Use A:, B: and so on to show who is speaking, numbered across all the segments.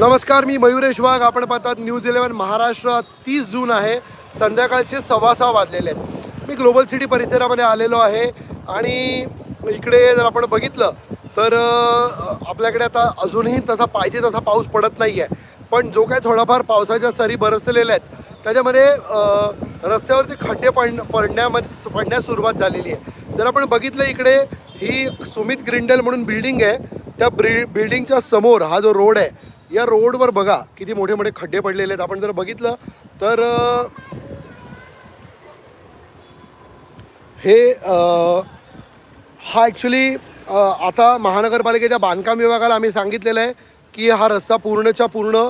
A: नमस्कार मी मयुरेश वाघ आपण पाहतात न्यूज इलेव्हन महाराष्ट्र तीस जून आहे. संध्याकाळचे सव्वा सहा वाजलेले आहेत. मी ग्लोबल सिटी परिसरामध्ये आलेलो आहे आणि इकडे जर आपण बघितलं तर आपल्याकडे आता अजूनही तसा पाहिजे तसा पाऊस पडत नाही आहे पण जो काय थोडाफार पावसाच्या सरी बरसलेल्या आहेत त्याच्यामध्ये रस्त्यावरती खड्डे पड पडण्यामध्ये पडण्यास सुरुवात झालेली आहे. जर आपण बघितलं इकडे ही सुमित ग्रिंडल म्हणून बिल्डिंग आहे. त्या ब्रि बिल्डिंगच्या समोर हा जो रोड आहे या रोडवर बघा किती मोठे मोठे खड्डे पडलेले आहेत. आपण जर बघितलं तर हे हा ॲक्च्युली आता महानगरपालिकेच्या बांधकाम विभागाला आम्ही सांगितलेलं आहे की हा रस्ता पूर्णच्या पूर्ण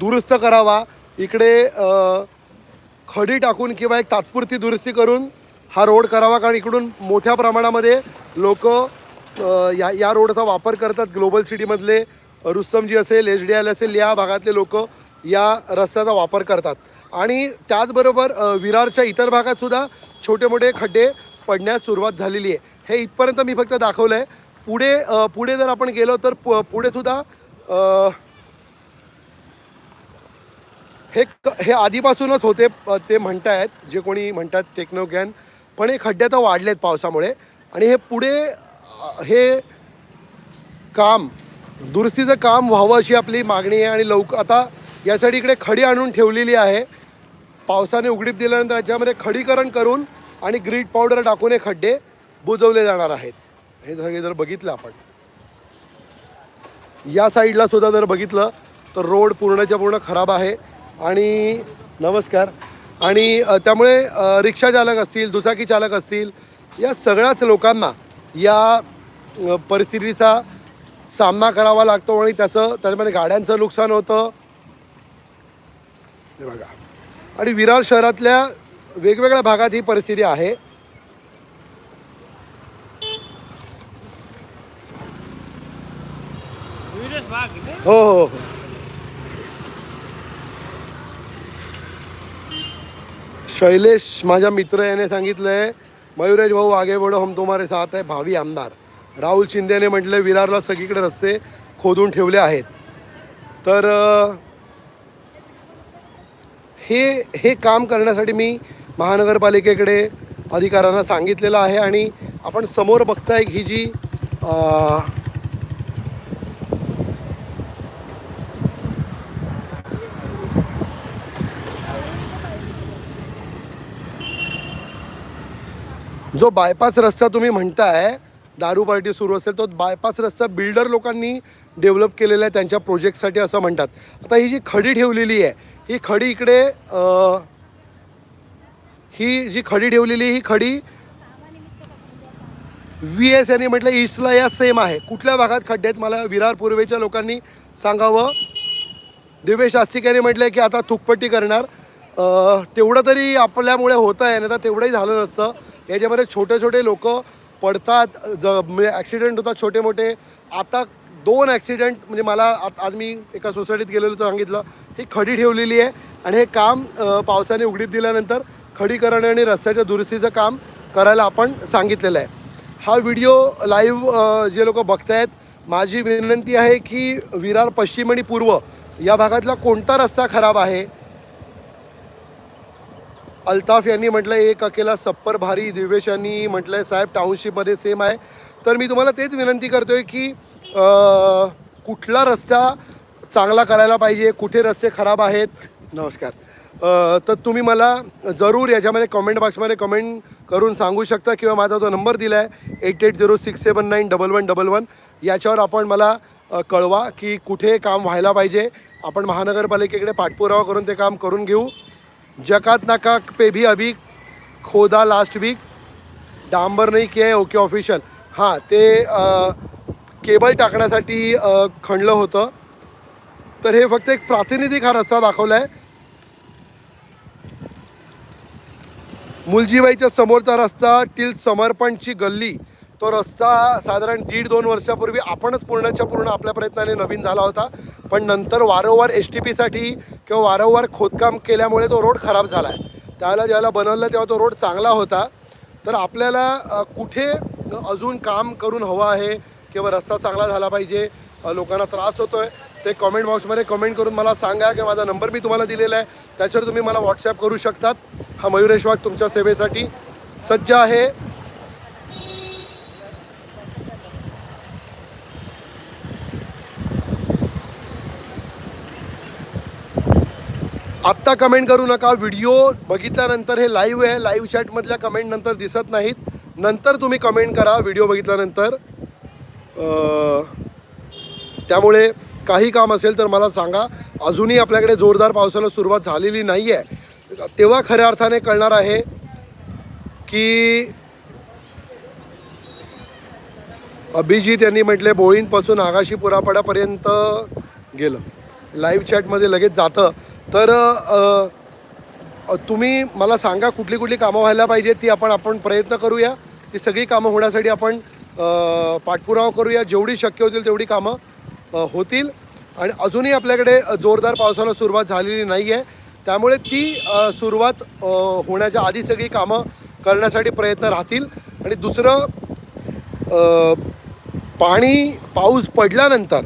A: दुरुस्त करावा. इकडे खडी टाकून किंवा एक तात्पुरती दुरुस्ती करून हा रोड करावा कारण इकडून मोठ्या प्रमाणामध्ये लोक या या रोडचा वापर करतात. ग्लोबल सिटीमधले रुस्तमजी असेल एच डी एल असेल या भागातले लोक या रस्त्याचा वापर करतात. आणि त्याचबरोबर विरारच्या इतर भागातसुद्धा छोटे मोठे खड्डे पडण्यास सुरुवात झालेली आहे. हे इथपर्यंत मी फक्त दाखवलं आहे पुढे पुढे जर आपण गेलो तर पु पुढेसुद्धा हे क- हे आधीपासूनच होते ते म्हणतायत. जे कोणी म्हणतात टेक्नोज्ञान पण हे खड्डे आता वाढलेत पावसामुळे. आणि हे पुढे हे काम दुरुस्तीचं काम व्हावं अशी आपली मागणी आहे आणि लवकर आता यासाठी इकडे खडी आणून ठेवलेली आहे. पावसाने उघडीप दिल्यानंतर याच्यामध्ये खडीकरण करून आणि ग्रीट पावडर टाकून हे खड्डे बुजवले जाणार आहेत. हे सगळे जर बघितलं आपण. या साईडला सुद्धा जर बघितलं तर रोड पूर्णच्या पूर्ण खराब आहे. आणि नमस्कार. आणि त्यामुळे रिक्षा चालक असतील दुचाकी चालक असतील या सगळ्याच लोकांना या परिस्थितीचा सामना करावा लागतो आणि त्याचं त्याच्यामध्ये गाड्यांचं नुकसान होतं. हे बघा. आणि विरार शहरातल्या वेगवेगळ्या भागात ही परिस्थिती आहे. हो हो हो. शैलेश माझ्या मित्र याने सांगितलंय मयुरेश भाऊ आगे बडो हम तुम्हारे साथ आहे भावी आमदार. राहुल शिंदेने म्हटलं विरारला सगळीकडे रस्ते खोदून ठेवले आहेत. तर हे हे काम करण्यासाठी मी महानगरपालिकेकडे अधिकाऱ्यांना सांगितलेलं आहे आणि आपण समोर बघताय ही जी आ, जो बायपास रस्ता तुम्ही म्हणताय दारू पार्टी सुरू असेल तो बायपास रस्ता बिल्डर लोकांनी डेव्हलप केलेला आहे त्यांच्या प्रोजेक्टसाठी असं म्हणतात. आता ही जी खडी ठेवलेली आहे ही खडी इकडे ही जी खडी ठेवलेली ही खडी व्ही एस यांनी म्हटलं ईस्टला या सेम आहे. कुठल्या भागात खड्डे आहेत मला विरार पूर्वेच्या लोकांनी सांगावं. दिवेश आस्तिक यांनी म्हटलं की आता थुकपट्टी करणार. तेवढं तरी आपल्यामुळे होतं आहे नाही तर तेवढंही झालं नसतं. याच्यामध्ये छोटे छोटे लोक पडतात ज म्हणजे ॲक्सिडेंट होतात छोटे मोठे. आता दोन ॲक्सिडेंट म्हणजे मला आज मी एका सोसायटीत गेलेलो तर सांगितलं ही खडी ठेवलेली आहे आणि हे काम पावसाने उघडीत दिल्यानंतर खडी करणे आणि रस्त्याच्या दुरुस्तीचं काम करायला आपण सांगितलेलं आहे. हा व्हिडिओ लाईव्ह जे लोक बघतायत माझी विनंती आहे की विरार पश्चिम आणि पूर्व या भागातला कोणता रस्ता खराब आहे? अल्ताफ यांनी म्हटलं एक अकेला सप्पर भारी दिवेश यांनी म्हटलंय साहेब टाउनशिपमध्ये सेम आहे. तर मी तुम्हाला तेच विनंती करतोय की कुठला रस्ता चांगला करायला पाहिजे कुठे रस्ते खराब आहेत? नमस्कार. तर तुम्ही मला जरूर याच्यामध्ये कमेंट बॉक्समध्ये कमेंट करून सांगू शकता किंवा माझा जो नंबर दिला आहे eight eight zero six seven nine double one double one याच्यावर आपण मला कळवा की कुठे काम व्हायला पाहिजे. आपण महानगरपालिकेकडे पाठपुरावा करून ते काम करून घेऊ. जकात नाका पे भी अभी खोदा लास्ट वीक डांबर नाही किया आहे ओके ऑफिशियल हां ते केबल टाकण्यासाठी खणलं होतं. तर हे फक्त एक प्रातिनिधिक हा रस्ता दाखवला आहे मुलजीबाईच्या समोरचा रस्ता टिल समर्पणची गल्ली. तो रस्ता साधारण दीड दोन वर्षापूर्वी आपणच पूर्णच्या पूर्ण आपल्या प्रयत्नाने नवीन झाला होता. पण नंतर वारंवार एस टी पीसाठी किंवा वारंवार खोदकाम केल्यामुळे तो रोड खराब झाला आहे त्यावेळेला ज्यावेळेला बनवलं तेव्हा तो रोड चांगला होता. तर आपल्याला कुठे अजून काम करून हवं आहे किंवा रस्ता चांगला झाला पाहिजे लोकांना त्रास होतो आहे ते कॉमेंट बॉक्समध्ये कमेंट करून मला सांगा की माझा नंबर मी तुम्हाला दिलेला आहे. त्याच्यावर तुम्ही मला व्हॉट्सॲप करू शकतात. हा मयुरेश वाघ तुमच्या सेवेसाठी सज्ज आहे. आत्ता कमेंट करू नका. व्हिडिओ बघितल्यानंतर हे लाईव्ह आहे. लाईव्ह चॅटमधल्या कमेंट नंतर दिसत नाहीत. नंतर तुम्ही कमेंट करा. व्हिडिओ बघितल्यानंतर त्यामुळे काही काम असेल तर मला सांगा. अजूनही आपल्याकडे जोरदार पावसाला सुरुवात झालेली नाही आहे तेव्हा खऱ्या अर्थाने कळणार आहे की अभिजित यांनी म्हटले बोळींपासून आगाशी पुरापडापर्यंत गेलं. लाईव्ह चॅटमध्ये लगेच जातं. तर तुम्ही मला सांगा कुठली कुठली कामं व्हायला पाहिजेत ती आपण आपण प्रयत्न करूया. ती सगळी कामं होण्यासाठी आपण पाठपुरावा करूया. जेवढी शक्य होतील तेवढी कामं होतील. आणि अजूनही आपल्याकडे जोरदार पावसाला सुरुवात झालेली नाही आहे त्यामुळे ती सुरुवात होण्याच्या आधी सगळी कामं करण्यासाठी प्रयत्न राहतील. आणि दुसरं पाणी पाऊस पडल्यानंतर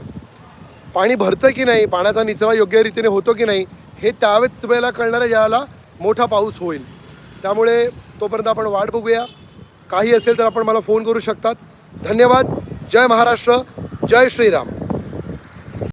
A: पाणी भरतं की नाही पाण्याचा निचरा योग्य रीतीने होतो की नाही हे त्यावेळेस वेळेला कळणाऱ्या ज्याला मोठा पाऊस होईल. त्यामुळे तोपर्यंत आपण वाट बघूया. काही असेल तर आपण मला फोन करू शकतात. धन्यवाद. जय महाराष्ट्र. जय श्रीराम.